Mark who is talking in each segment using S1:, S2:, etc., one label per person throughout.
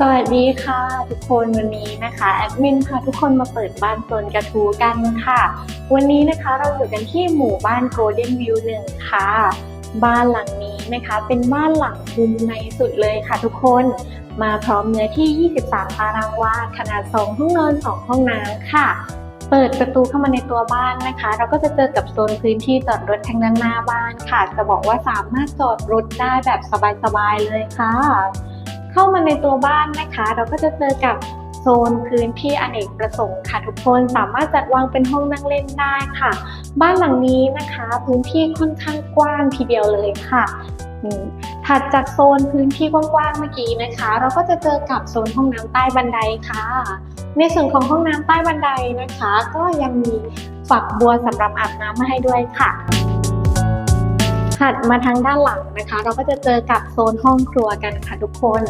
S1: สวัสดีค่ะทุกคนวันนี้นะคะแอดมินพาทุกคนมาเปิดบ้านโซนกระทูกันค่ะ วันนี้นะคะเราอยู่กันที่หมู่บ้าน Golden View หนึ่งค่ะ บ้านหลังนี้นะคะเป็นบ้านหลังมุมในสุดเลยค่ะทุกคนมาพร้อมเนื้อที่ 23 ตารางวาขนาด 2 ห้องนอน 2 ห้องน้ำค่ะ เปิดประตูเข้ามาในตัวบ้านนะคะ เราก็จะเจอกับโซนพื้นที่จอดรถทางด้านหน้าบ้านค่ะ จะบอกว่าสามารถจอดรถได้แบบสบายๆเลยค่ะ เข้ามาในตัวบ้านนะคะ เราก็จะเจอกับโซนพื้นที่อเนกประสงค์ค่ะทุกคนสามารถจัดวางเป็นห้องนั่งเล่นได้ค่ะ บ้านหลังนี้นะคะ พื้นที่ค่อนข้างกว้างทีเดียวเลยค่ะถัดจากโซนพื้นที่กว้างๆเมื่อกี้นะคะ เราก็จะเจอกับโซนห้องน้ำใต้บันไดค่ะ ในส่วนของห้องน้ำใต้บันไดนะคะ ก็ยังมีฝักบัวสำหรับอาบน้ำมาให้ด้วยค่ะ ถัดมาทางด้านหลังนะคะ เราก็จะเจอกับโซนห้องครัวกันค่ะทุกคน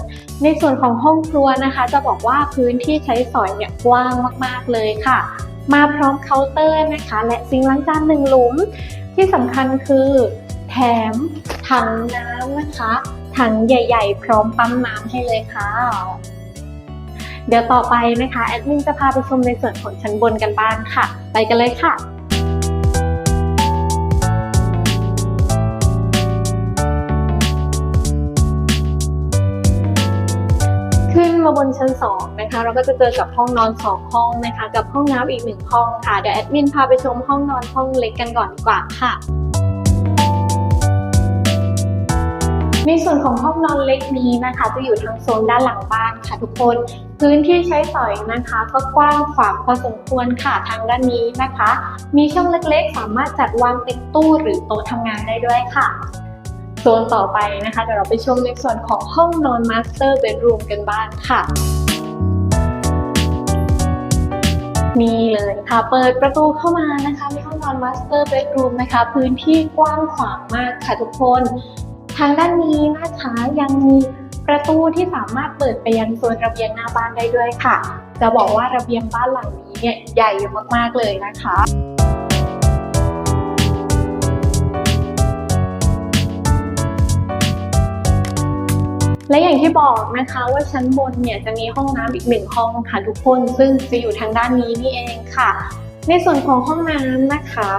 S1: ในส่วนของห้องครัวนะคะ จะบอกว่าพื้นที่ใช้สอยเนี่ยกว้างมากๆเลยค่ะ มาพร้อมเคาน์เตอร์นะคะ และซิงล้างจานหนึ่งหลุม ที่สำคัญคือแถมถังน้ำนะคะถังใหญ่ ๆ พร้อมปั๊มน้ำให้เลยค่ะเดี๋ยวต่อไปนะคะแอดมินจะพาไปชมในส่วนของชั้นบนกันบ้างค่ะ ไปกันเลยค่ะ ขึ้นมาบนชั้น2นะคะ เราก็จะเจอกับห้องนอน 2 ห้องนะคะ กับห้องน้ำอีกหนึ่งห้องค่ะ เดี๋ยวแอดมินพาไปชมห้องนอนห้องเล็กกันก่อนดีกว่าค่ะในส่วนของห้องนอนเล็กนี้นะคะ จะอยู่ทางโซนด้านหลังบ้านค่ะทุกคน พื้นที่ใช้สอยนะคะ ก็กว้างขวางพอสมควรค่ะทางด้านนี้นะคะ มีช่องเล็กๆ สามารถจัดวางเป็นตู้หรือโต๊ะทำงานได้ด้วยค่ะ ซนต่อไปนะคะเดี๋ยวเราไปชมในส่วนของห้องนอนมาสเตอร์เบดรูมกันบ้างค่ะนี่เลยค่ะ เปิดประตูเข้ามานะคะมีห้องนอนมาสเตอร์เบดรูมนะคะ พื้นที่กว้างขวางมากค่ะทุกคน ทางด้านนี้นะคะยังมีประตูที่สามารถเปิดไปยังโซนระเบียงหน้าบ้านได้ด้วยค่ะ จะบอกว่าระเบียงบ้านหลังนี้เนี่ยใหญ่มากๆเลยนะคะ และอย่างที่บอกนะคะว่าชั้นบนเนี่ยจะมีห้องน้ำอีกหนึ่งห้องค่ะทุกคน ซึ่งจะอยู่ทางด้านนี้นี่เองค่ะ ในส่วนของห้องน้ำนะคะ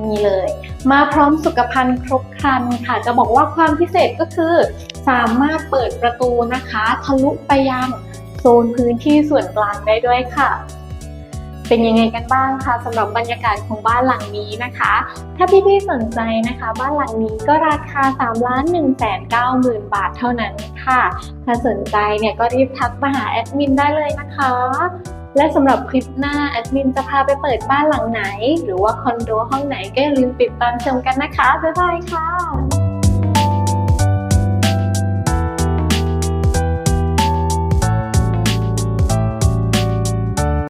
S1: นี่เลย มาพร้อมสุขภัณฑ์ครบครันค่ะ จะบอกว่าความพิเศษก็คือ สามารถเปิดประตูนะคะ ทะลุไปยังโซนพื้นที่ส่วนกลางได้ด้วยค่ะ เป็นยังไงกันบ้างคะสำหรับบรรยากาศของบ้านหลังนี้นะคะ ถ้าพี่ๆสนใจนะคะ บ้านหลังนี้ก็ราคา3ล้าน1 9 0 0 0 0 บาทเท่านั้นค่ะ ถ้าสนใจเนี่ยก็รีบทักมาหาแอดมินได้เลยนะคะ และสำหรับคลิปหน้าแอดมินจะพาไปเปิดบ้านหลังไหน หรือว่าคอนโดห้องไหนก็อย่าลืมติดตามชมกันนะคะ บ๊ายบายค่ะ